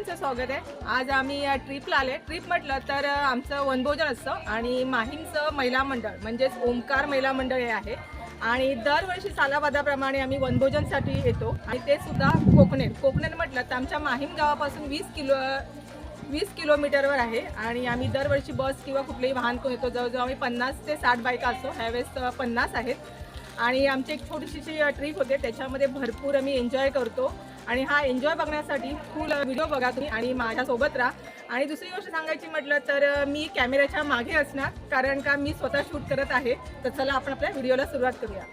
सगळ्यांचं स्वागत आहे. आज आम्ही या ट्रिपला आले ट्रिप म्हटलं तर आमचं वनभोजन असतं आणि माहीमचं महिला मंडळ म्हणजेच ओंकार महिला मंडळ हे आहे. आणि दरवर्षी सालावादाप्रमाणे आम्ही वनभोजनसाठी येतो. आणि ते सुद्धा कोकणेर. कोकणेर म्हटलं तर आमच्या माहीम गावापासून वीस किलो वीस किलोमीटरवर आहे. आणि आम्ही दरवर्षी बस किंवा कुठलेही वाहन करून येतो जवळजवळ आम्ही पन्नास ते साठ बायका असतो. ह्यावेळेस पन्नास आहेत. आणि आमची एक छोटीशी ट्रिप होते. त्याच्यामध्ये भरपूर आम्ही एन्जॉय करतो. आणि हा एन्जॉय बघण्यासाठी फुल व्हिडिओ बघा तुम्ही आणि माझ्यासोबत राहा. आणि दुसरी गोष्ट सांगायची म्हटलं तर मी कॅमेऱ्याच्या मागे असणार कारण का मी स्वतः शूट करत आहे. तर चला आपण आपल्या व्हिडिओला सुरुवात करूया.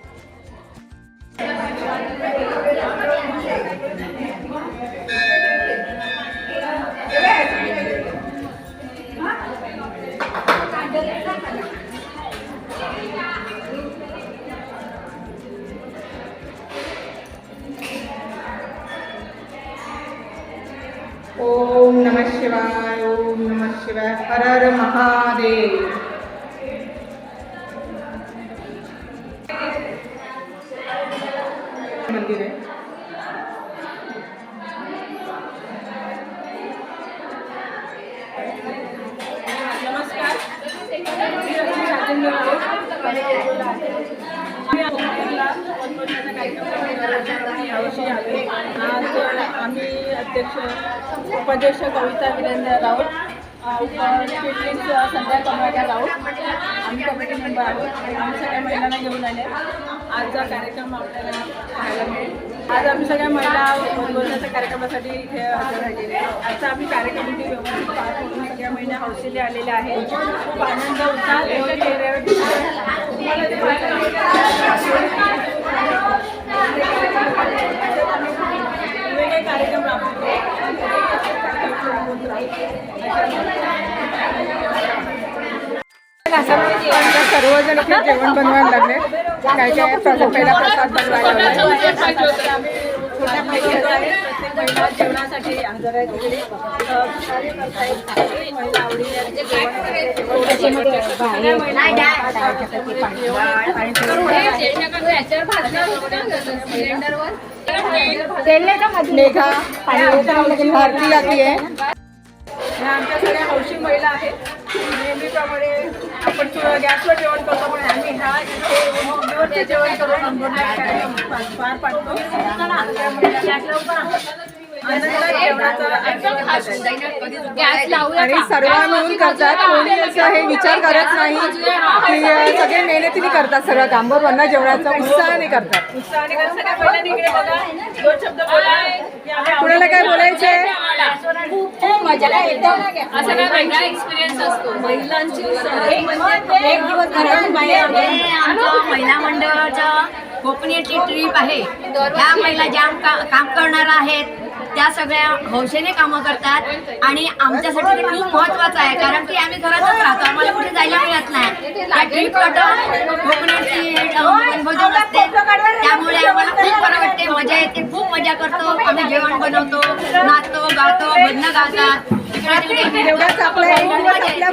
ओम नमः शिवाय ओम नमः शिवाय हर हर महादेव। मंदिर आहे. कार्यक्रम आम्ही अध्यक्ष उपाध्यक्ष कविता वीरेंद्र राऊत उपस्थित संध्या कमळ्या राऊत. आम्ही कमिटी मेंबर आहोत. आम्ही सगळ्या महिलांना घेऊन आले. आजचा कार्यक्रम आपल्याला पाहायला मिळेल. आज आम्ही सगळ्या महिला वनभोजनाच्या कार्यक्रमासाठी इथे हजर राहिले आजचा आम्ही कार्यक्रम इथे व्यवस्थित पार करून सगळ्या महिला हौसेले आलेल्या आहेत. खूप आनंद उत्साह चेहऱ्यावर तुम्हाला ते पाहायला मिळेल. वेगवेगळे कार्यक्रम सर्वजण इथे जेवण बनवायला लागले काय काय प्रसाद पहिला प्रसाद बनवायला लागले छोट्या जेवणासाठी आवडीने मेघा भारती आली आहे. आमच्या सगळ्या हौशी महिला आहेत. नेहमीप्रमाणे आपण गॅसवर जेवण करतो पण आम्ही ह्या इथे जेवण करून पार पाडतो आणि सर्व मिळून करतात कोणी असं हे विचार करत नाही की सगळे मेहनतीने करतात सगळं काम बरोबर ना जेवणाचा उत्साहाने करतात. कुणाला काय बोलायचंय? बाहेर आमचं महिला मंडळाच्या कोकणीची ट्रीप आहे. ह्या महिला ज्या का- काम करणार आहेत त्या सगळ्या हौसेने कामं करतात आणि आमच्यासाठी ते खूप महत्वाचं आहे. कारण की आम्ही घरातच राहतो. आम्हाला कुठे जायला मिळत नाही. त्यामुळे आम्हाला खूप बरं वाटते. मजा येते. खूप मजा करतो. आम्ही जेवण बनवतो नाचतो गातो भजनं गातात.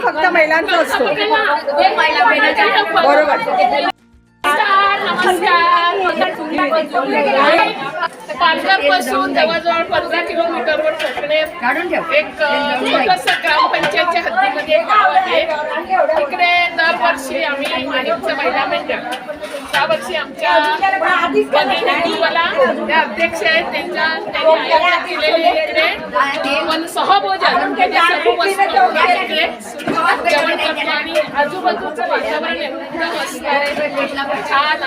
फक्त महिलांचा असतो. बरोबर. पालघरपासून जवळजवळ पंधरा किलोमीटरवर कोकणे एक छोटस ग्रामपंचायतच्या हद्दीमध्ये एक गाव आहे. तिकडे दरवर्षी आम्ही माणिकचं महिला मंडळ त्यावर्षी आमच्या त्या अध्यक्ष आहेत त्यांच्या त्यांनी आयोजित केलेले इकडे. पण सहभोजन म्हणजे सर्व वस्तू इकडे जेवण करतो आणि आजूबाजूचं वातावरण असतं छान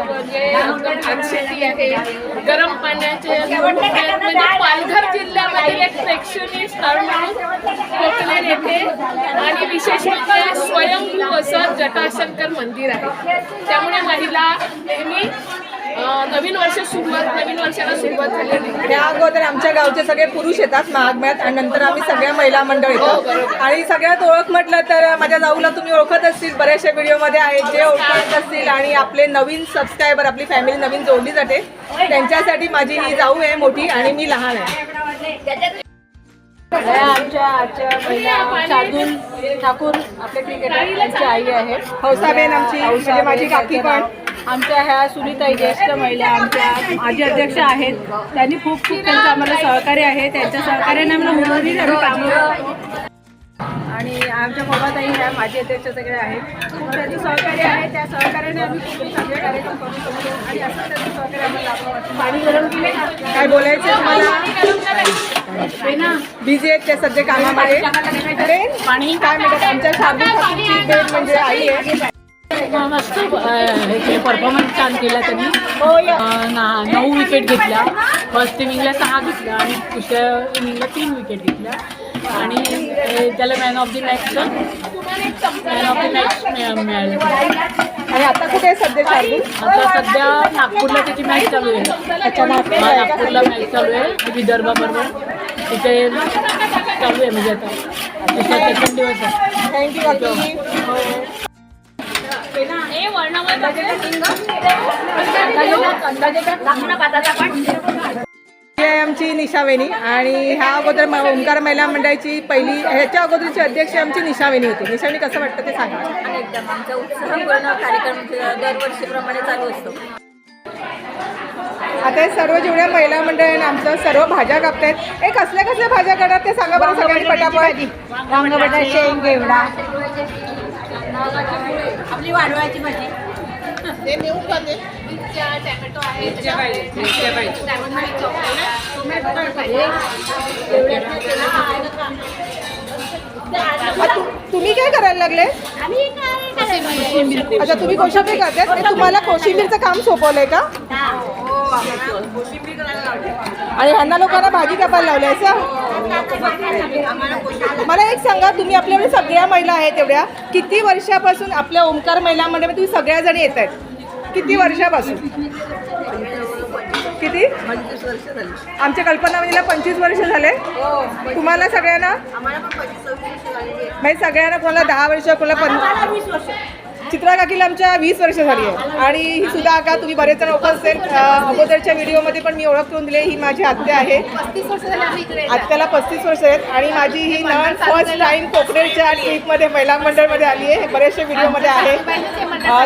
म्हणजे शेती आहे. गरम पाण्याचे म्हणजे पालघर जिल्ह्यामधील एक प्रेक्षणीय स्थळ म्हणून कोकणेर येथे आणि विशेष म्हणजे स्वयंभू असं जटाशंकर मंदिर आहे. त्यामुळे महिला नेहमी नवीन वर्ष सुरुवात नवीन वर्षाला सुरुवात आहे. त्या अगोदर आमच्या गावचे सगळे पुरुष येतात महागम्यात आणि नंतर आम्ही सगळ्या महिला मंडळ येतो आणि सगळ्यात ओळख म्हटलं तर माझ्या जाऊला तुम्ही ओळखत असतील बऱ्याचशा व्हिडिओमध्ये आहेत जे ओळखत असतील. आणि आपले नवीन सबस्क्रायबर आपली फॅमिली नवीन जोडली जाते. त्यांच्यासाठी माझी ही जाऊ आहे मोठी आणि मी लहान आहे. या आमच्या आजच्या महिला शार्दूल ठाकूर आपले क्रिकेटर त्यांची आई आहे. हौसाबेन आमची म्हणजे माझी काकी पण. आमच्या ह्या सुनीताई ज्येष्ठ महिला आमच्या माजी अध्यक्ष आहेत. त्यांनी खूप खूप त्यांचं आम्हाला सहकार्य आहे. त्यांच्या सहकार्याने आम्हाला आम्ही कामं आणि आमच्या बाबाताई ह्या माजी अध्यक्ष सगळे आहेत. खूप त्यांचं सहकार्य आहे त्या सहकार्याने आम्ही खूप चांगले कार्यक्रम करू शकतो. आणि असं त्यांचं सहकार्य आम्हाला लाभलं पाणी गरम केले काय बोलायचं तुम्हाला? बिझी आहेत त्या सध्या कामामध्ये. पाणी काय म्हणतात आमच्या शाबू म्हणजे आई आहे. मस्त परफॉर्मन्स छान केला त्यांनी नऊ विकेट घेतल्या. फर्स्ट इनिंगला सहा घेतल्या आणि दुसऱ्या इनिंगला तीन विकेट घेतल्या. आणि त्याला मॅन ऑफ द मॅचचं मॅन ऑफ द मॅच मिळालं आणि आता कुठे आहे सध्या आता सध्या नागपूरला. त्याची मॅच चालू आहे नागपूरला मॅच चालू आहे विदर्भाबरोबर तिथे चालू आहे म्हणजे आता दुसरा सेकंड दिवस आहे थँक्यू ही आहे आमची निशावेणी आणि ह्या अगोदर म- ओंकार महिला मंडळाची पहिली ह्याच्या अगोदरची अध्यक्ष आमची निशावेणी होती. निशावेणी कसं वाटतं ते सांगा. आणि एकदम. आमचा उत्साहपूर्ण कार्यक्रम दरवर्षीप्रमाणे चालू असतो. आता हे सर्व जेवढ्या महिला मंडळ आहे ना आमचं सर्व भाज्या कापतायत हे कसल्या कसल्या भाज्या करतात ते सांगा बरं सगळ्यांनी पटापट. वांग बटाटा शेंग घेवडा. आपली वाडवाची भाजी. आ, तु- तुम्ही काय करायला लागले? अच्छा तुम्ही कोशिंबीर करतात ते तुम्हाला कोशिंबीरचं काम सोपवलंय का? आणि ह्यांना लोकांना भाजी कापायला लावली असं मला एक सांगा तुम्ही आपल्याकडे सगळ्या महिला आहेत एवढ्या किती वर्षापासून आपल्या ओंकार महिला मंडळामध्ये तुम्ही सगळ्या जणी येत आहेत किती वर्षापासून? किती? आमच्या कल्पना वहिनीला पंचवीस वर्ष झाले. तुम्हाला सगळ्यांना? म्हणजे सगळ्यांना कोणाला दहा वर्ष कोणाला पंधरा चित्रा काकीला आमच्या वीस वर्ष झाली आहे. आणि ही सुद्धा का तुम्ही बरेच जण उपस्थित अं, अगोदरच्या व्हिडिओमध्ये पण मी ओळख करून दिली ही माझी आत्या आहे. आत्याला पस्तीस वर्ष आहेत. आणि माझी ही नण फर्स्ट टाइम कोकणेच्या ट्रीपमध्ये महिला मंडळमध्ये आली आहे. बरेचसे व्हिडिओमध्ये आहे.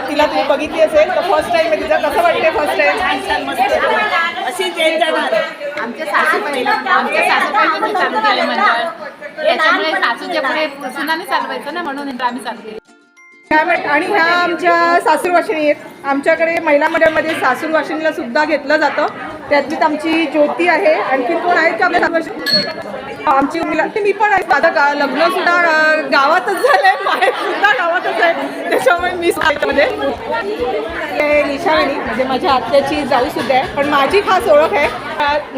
तिला तुम्ही बघितली असेल तर फर्स्ट टाइम आहे तिचं. कसं वाटते फर्स्ट टाइम आमच्या सासू पहिला आमच्या सासू पहिल्यांदा चालू केलं मंडळ. त्याच्यामुळे सासूच्या पुढे सुनाने चालवायचं ना म्हणून आम्ही चालू केलं. काय आणि ह्या आमच्या सासूरवाशिणी आहेत. आमच्याकडे महिला मंडळमध्ये सासूरवाशिनीला सुद्धा घेतलं जातं. त्यातलीच आमची ज्योती आहे. आणखी कोण आहेत का आपल्या आमची मुला मी पण आहे. माझं गा लग्न सुद्धा गावातच झालंय. बाहेर सुद्धा गावातच आहे. त्याच्यामुळे मी मध्ये म्हणजे- निशाणी म्हणजे माझ्या आत्याची जाऊ सुद्धा आहे. पण माझी खास ओळख आहे.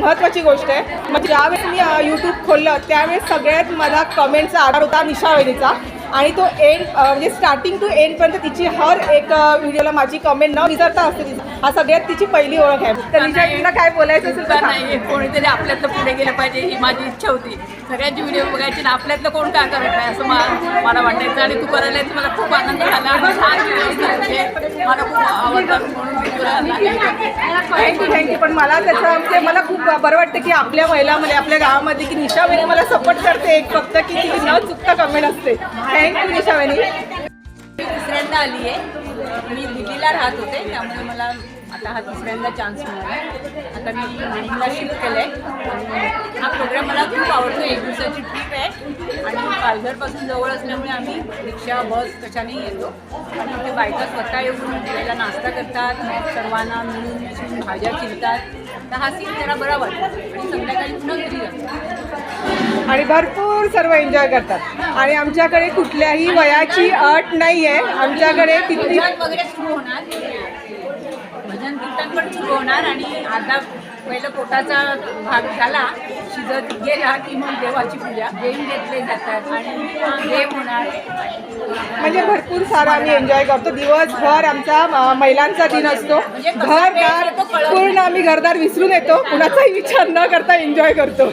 महत्त्वाची गोष्ट आहे. म्हणजे ज्यावेळेस मी यूट्यूब खोललं त्यावेळेस सगळ्यात माझा कमेंटचा आधार होता निशावेणीचा आणि तो एंड म्हणजे स्टार्टिंग टू एंडपर्यंत तिची हर एक व्हिडिओला माझी कमेंट न विचारता असते तिची. हा सगळ्यात तिची पहिली ओळख आहे. तर निशावेणीला काय बोलायचं सुद्धा. नाही कोणीतरी आपल्यातलं पुढे गेलं पाहिजे ही माझी इच्छा होती. सगळ्यांची व्हिडिओ बघायची ना आपल्यातलं कोण काय करत नाही असं मा- मला वाटायचं आणि तू करायला मला खूप आनंद झाला. आणि छान करायचे मला खूप आवडतात म्हणून मी तुला. थँक्यू थँक्यू पण मला त्याचं म्हणजे मला खूप बरं वाटतं की आपल्या महिलामध्ये आपल्या गावामध्ये की निशावेणी मला सपोर्ट करते एक फक्त की ती न चुकता कमेंट असते. थँक्यू निशावेणी मी दुसऱ्यांदा आली आहे मी दिल्लीला राहत होते त्यामुळे मला आता हा दुसऱ्यांदा चान्स मिळाला. आता मी माहीमला शिफ्ट केलं आहे हा प्रोग्राम मला खूप आवडतो एक दिवसाची ट्रिप आहे. आणि पालघरपासून जवळ असल्यामुळे आम्ही रिक्षा बस कशाने येतो. आणि इथे बायका स्वतः येऊन वेळेला नाश्ता करतात. मग सर्वांना मिळून मिसळून भाज्या चिरतात. तर हा सीन जरा बरा वाटतो. आणि संध्याकाळी पुन्हा घरी जातो. आणि भरपूर सर्व एन्जॉय करतात. आणि आमच्याकडे कुठल्याही वयाची अट नाही आहे आमच्याकडे किती वगैरे सुरू होणार. पण सुरू होणार आणि आता पहिलं पोटाचा भाग झाला शिजत गेला की मग देवाची पूजा. देव घेतले जातात आणि देव होणार. म्हणजे भरपूर सारा आम्ही एन्जॉय करतो. दिवसभर आमचा महिलांचा दिन असतो. घरदार पूर्ण आम्ही घरदार विसरून येतो. कुणाचाही विचार न करता एन्जॉय करतो.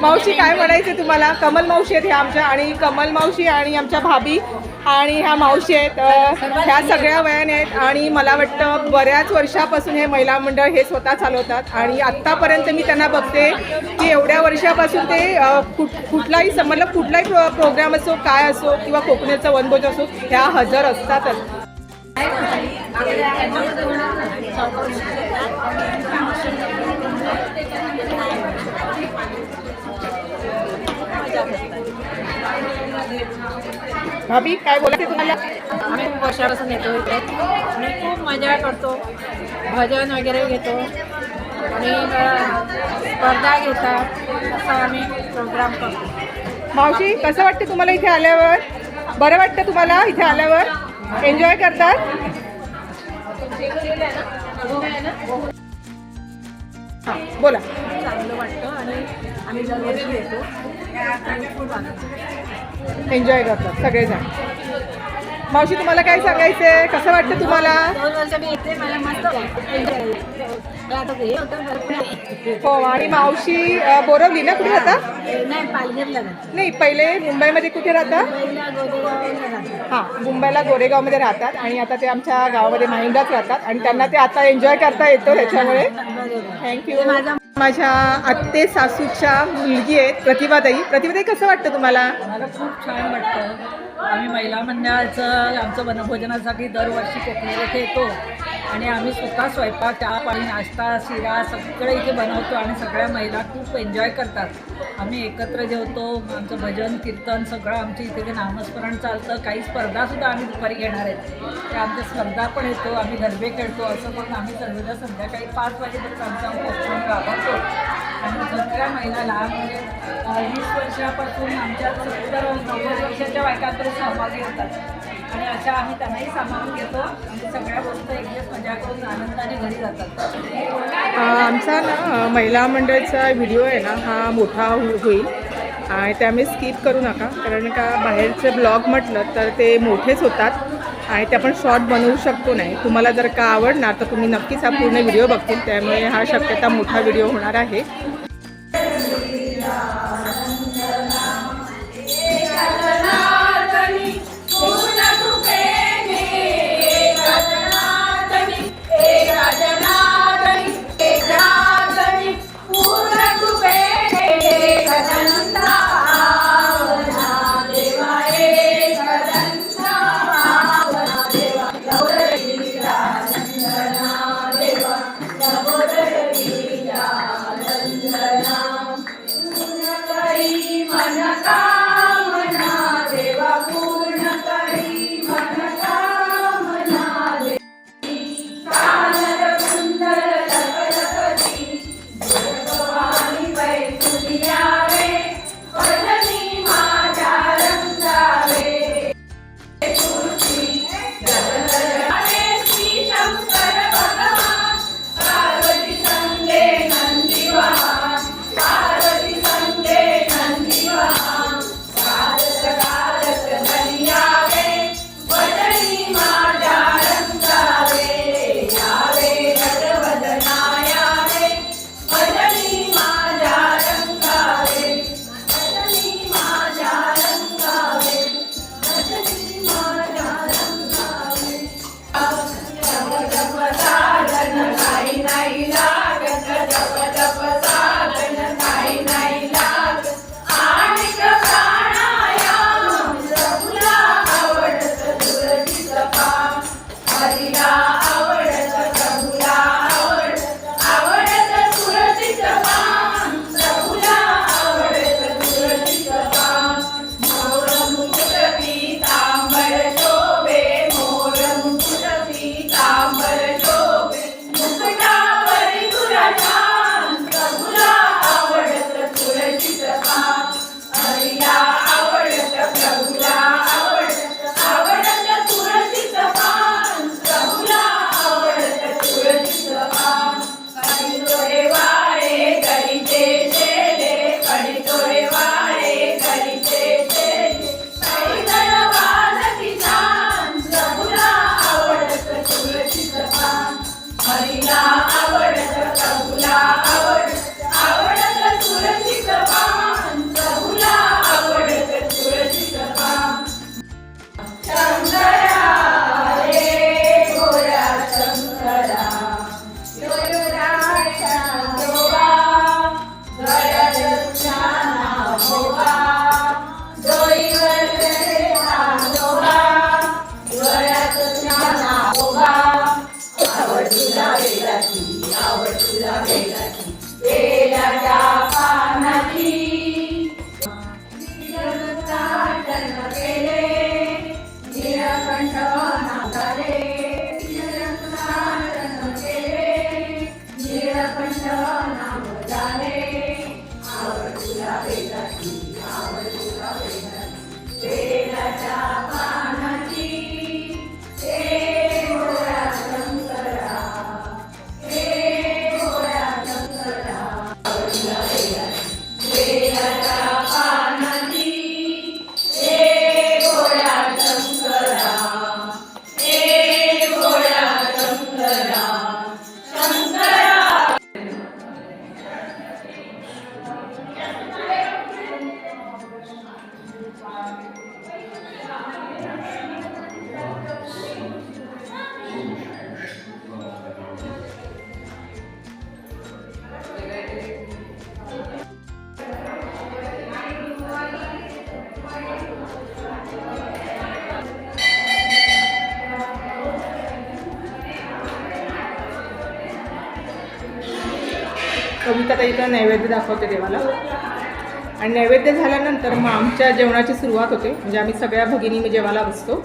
मावशी काय म्हणायचे तुम्हाला? कमल मावशी आहेत ह्या आमच्या आणि कमल मावशी आणि आमच्या भाभी. आणि ह्या मावशी आहेत ह्या सगळ्या वयाने आहेत आणि मला वाटतं बऱ्याच वर्षापासून हे महिला मंडळ हे स्वतः चालवतात. आणि आत्तापर्यंत मी त्यांना बघते की एवढ्या वर्षापासून ते कुठ कुठलाही सम- मतलब कुठलाही प्रो प्रोग्राम असो काय असो किंवा कोकणाचं वनभोज असो ह्या हजर असतातच. भाभी काय बोलायचे तुम्हाला? आम्ही खूप वर्षापासून येतो इथे. आणि खूप मजा करतो. भजन वगैरे घेतो. आणि स्पर्धा घेतात. असं आम्ही प्रोग्राम करतो. मावशी कसं वाटतं तुम्हाला इथे आल्यावर? बरं वाटतं तुम्हाला इथे आल्यावर? एन्जॉय करतात? हां बोला. चांगलं वाटतं. आणि आम्ही दरवर्षी येतो आणि खूप आनंद एन्जॉय करतात सगळेजण. मावशी तुम्हाला काय सांगायचंय? कसं वाटतं तुम्हाला? दोन वर्ष मी येते मला मस्त वाटतं आता हे आणि मावशी बोरवली ना कुठे राहता? नाही पालघरला जातो नाही पहिले मुंबईमध्ये कुठे राहता? हां मुंबईला गोरेगावमध्ये राहतात आणि आता ते आमच्या गावामध्ये माहिंदात राहतात आणि त्यांना ते आता एन्जॉय करता येतो त्याच्यामुळे. थँक्यू माझ्या आत्ते सासूच्या मुलगी आहेत प्रतिभाताई. प्रतिभाताई कसं वाटतं तुम्हाला? मला खूप छान वाटतं. आम्ही महिला मंडळाचं आमचं वनभोजनासाठी दरवर्षी कोकणात इथे येतो. आणि आम्ही स्वतः स्वयंपाक चहा पाणी नाश्ता शिरा सगळं इथे बनवतो आणि सगळ्या महिला खूप एन्जॉय करतात. आम्ही एकत्र जेवतो आमचं भजन कीर्तन सगळं आमच्या इथे ते नामस्मरण चालतं. काही स्पर्धासुद्धा आम्ही दुपारी घेणार आहेत. त्या आमच्या स्पर्धा पण येतो आम्ही गरबे खेळतो. असं करून आम्ही सर्वजण संध्याकाळी पाच वाजेपर्यंत आमचा पोस्टून राबवतो. आणि सगळ्या महिला लहान म्हणजे वीस वर्षापासून आमच्या सत्तर नव्वद वर्षाच्या बायकांकडे सहभागी होतात. आणि अशा आम्ही त्यांनाही सामावून घेतो. आणि सगळ्या गोष्टी एक दिवस मजा करून आनंदाने घरी जातात. आमचा ना महिला मंडळचा व्हिडिओ आहे ना हा मोठा हो-, होईल. आणि त्यामुळे स्किप करू नका कारण का बाहेरचे ब्लॉग म्हटलं तर ते मोठेच होतात. आणि ते आपण शॉर्ट बनवू शकतो नाही. तुम्हाला जर का आवडणार तर तुम्ही नक्कीच हा पूर्ण व्हिडिओ बघतील. त्यामुळे हा शक्यता मोठा व्हिडिओ होणार आहे. कविता इथं नैवेद्य दाखवते देवाला. आणि नैवेद्य झाल्यानंतर मग आमच्या जेवणाची सुरुवात होते. म्हणजे आम्ही सगळ्या भगिनी मी जेवायला बसतो.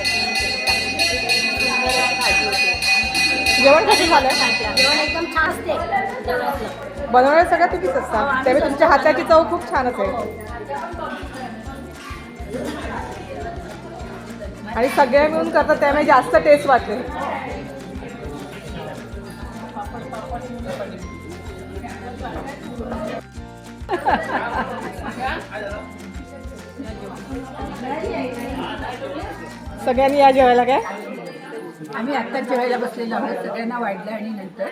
जेवण कसं झालं? एकदम छान असते. जेवणातलं बनवणारे सगळ्या तुम्हीच असता त्यामुळे तुमच्या हाताची चव खूप छान असेल आणि सगळ्या मिळून करतात त्यामुळे जास्त टेस्ट वाटते. सगळ्यांनी या जेवायला काय? आम्ही आत्ताच जेवायला बसलेलो आहोत. सगळ्यांना वाढलं आणि नंतर.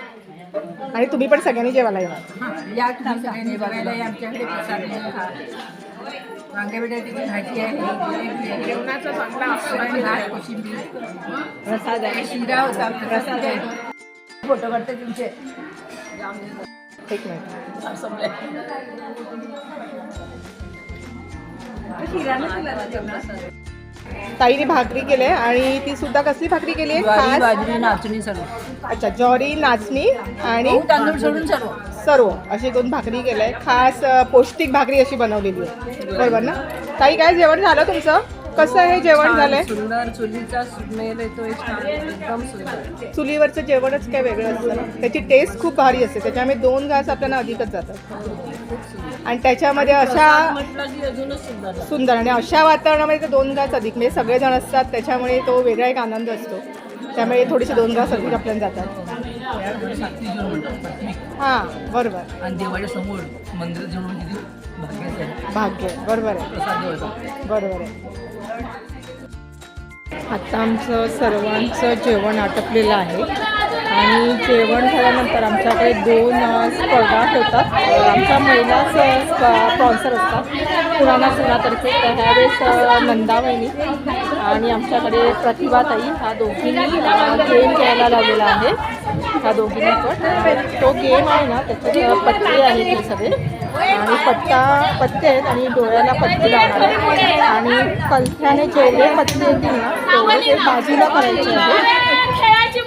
आणि तुम्ही पण सगळ्यांनी जेवायला या. हां या तुम्ही सगळ्यांनी बघायला या. आमच्याकडे प्रसाद आहे हा. वांगे बटाट्याची भाजी आहे. जिलेबी आहे जेवणाचा चांगला आणि भात कोशिंबीर. प्रसाद आहे. शिरा होता. प्रसाद आहे. फोटो काढते तुमचे. एक मिनिट. ताईने भाकरी केली आहे आणि ती सुद्धा कसली भाकरी केली आहे? ज्वारी खास? बाजरी नाचणी सर्व. अच्छा ज्वारी नाचणी आणि गहू तांदूळ सोडून सर्व. सर्व. अशी दोन भाकरी केल्या आहे खास अ, पौष्टिक भाकरी अशी बनवलेली आहे. बरोबर ना? ताई काय जेवण झालं तुमचं? कसं हे जेवण झालंय? सुंदर चुलीचा स्मेल छान एकदम सुंदर. चुलीवरचं जेवणच काय वेगळं असतं ना? त्याची टेस्ट खूप भारी असते. त्याच्यामुळे दोन घास आपल्याला अधिकच जातात. आणि त्याच्यामध्ये अशा म्हटलं की अजूनच सुंदर सुंदर. आणि अशा वातावरणामध्ये ते दोन घास अधिक. म्हणजे सगळेजण असतात त्याच्यामुळे तो वेगळा एक आनंद असतो. त्यामुळे थोडेसे दोन घास अधिक आपल्याला जातात. हां बरोबर. आणि देवाच्या समोर मंदिर जेवण किती भाग्याचं आहे. भाग्य. बरोबर आहे. प्रसाद देवाचा. बरोबर आहे. आता आमचं सर्वांचं जेवण आटपलेलं आहे. आणि जेवण झाल्यानंतर आमच्याकडे दोन स्पर्धा ठेवतात. आमच्या महिलाच स्पॉन्सर असतात. पुराणा सुनातर्फे तर ह्यावेळेस नंदावहिनी आणि आमच्याकडे प्रतिभाताई हा दोघींनी गेम खेळायला लावलेला आहे. ह्या दोघींनी पण. तो गेम आहे ना त्याच्यात पत्ते आहेत हे सगळे. आणि पत्ता पत्ते आहेत आणि डोळ्याला पत्ते लावणार आणि कलथ्याने जेवढे पत्ते येतील ना तेवढे ते बाजूला करायचे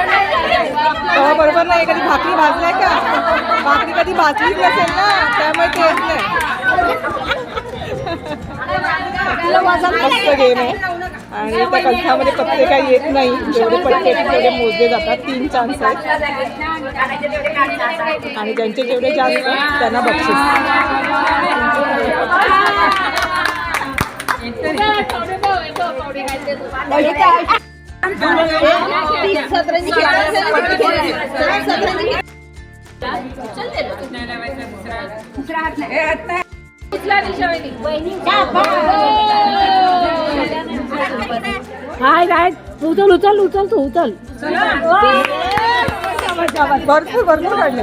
तेव्हा बरोबर नाही कधी भाकरी भाजलाय का? भाकरी कधी भाजलीच नसेल ना त्यामुळे ते येत नाही मस्त गेम आहे. आणि त्या कथामध्ये पत्ते काही येत नाही. जेवढे पत्ते तेवढे मोजले जातात. तीन चान्स आहेत. आणि ज्यांचे जेवढे जास्त त्यांना बक्षीस. हाय काय उचल उचल उचल तू उचल. भरपूर भरपूर काढले.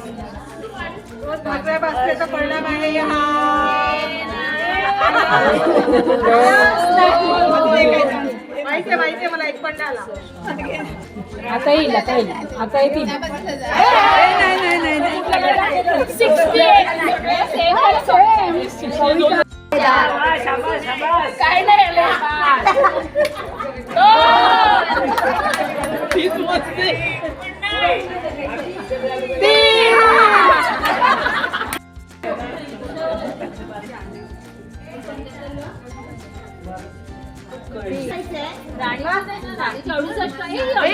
भाकऱ्या भाजण्याचा परिणाम आहे माहितीये माहितीये मला एक पण नाही आला आता येईल आता येईल. आता येतील. काय नाही.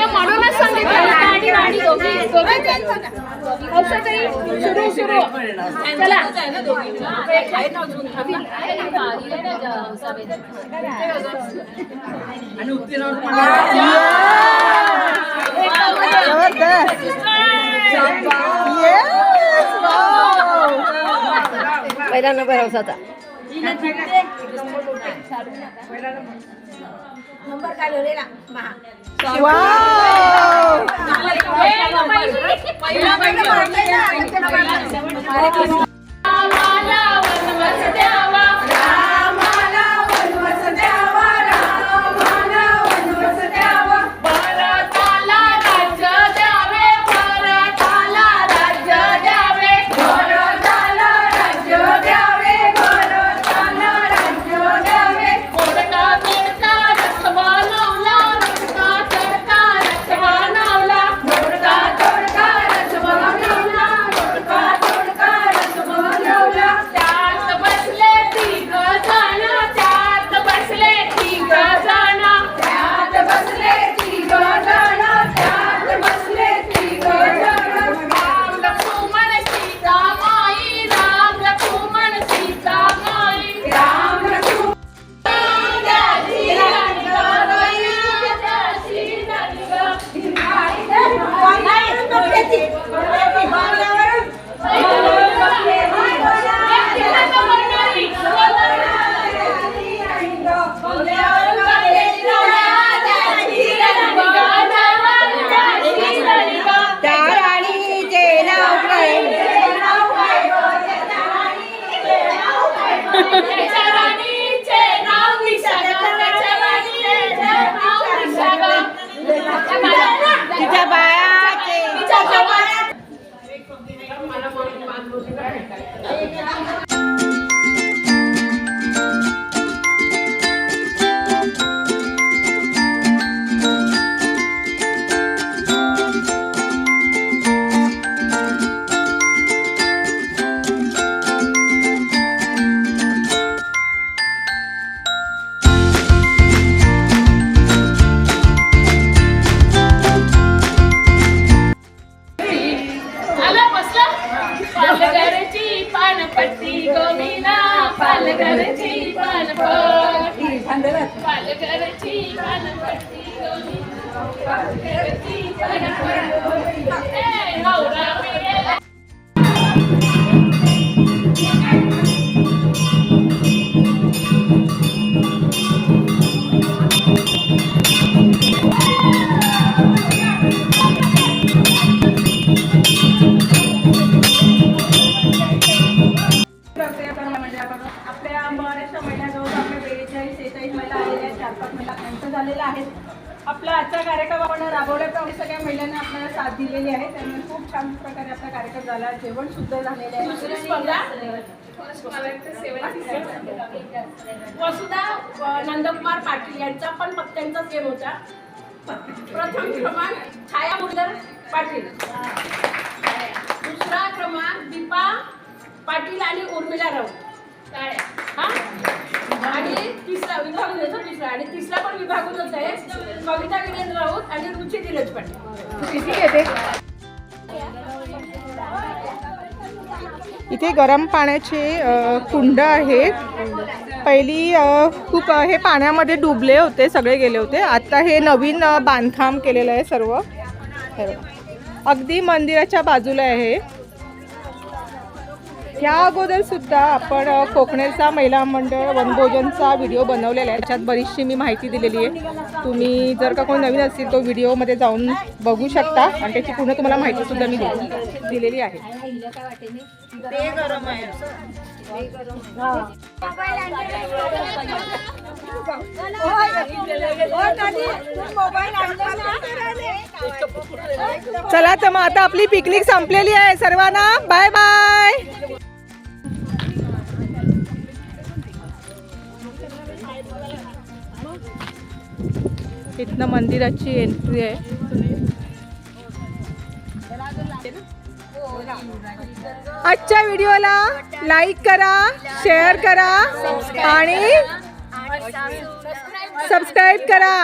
म्हणूनच सांगितलं असं तरी सुरू सुरू चला आणि उत्तीर्ण! पहिला नंबर हौसाचा नंबर काय लिहिलेला महा Wow! दिलेली आहे. त्यामुळे खूप छान प्रकारे आपला कार्यक्रम झाला. जेवण सुद्धा झालेलं आहे. वसुधा नंदकुमार पाटील यांचा पण पत्त्यांचाच गेम होता. प्रथम क्रमांक छाया मुर्दर पाटील. दुसरा क्रमांक दीपा पाटील आणि उर्मिला राऊत. आणि तिसरा विभाग तिसरा. आणि तिसरा पण विभागूनच आहे. कविता वीरेंद्र राऊत आणि रुची धीरज पण इथे गरम पाण्याचे कुंड आहेत पहिली खूप हे पाण्यामध्ये डुबले होते सगळे गेले होते. आता हे नवीन बांधकाम केलेलं आहे सर्व. अगदी मंदिराच्या बाजूला आहे या अगोदर सुद्धा आपण कोकणेचा महिला मंडळ वनभोजनचा व्हिडिओ बनवलेला आहे. त्याच्यात बरीचशी मी माहिती दिलेली आहे. तुम्ही जर का कोणी नवीन असतील तो व्हिडिओमध्ये जाऊन बघू शकता. आणि त्याची पूर्ण तुम्हाला माहिती सुद्धा मी दिलेली आहे. चला तर मग आता आपली पिकनिक संपलेली आहे. सर्वांना बाय बाय. इथनं मंदिराची एंट्री आहे. आजच्या व्हिडिओला लाईक करा शेअर करा आणि सबस्क्राईब करा.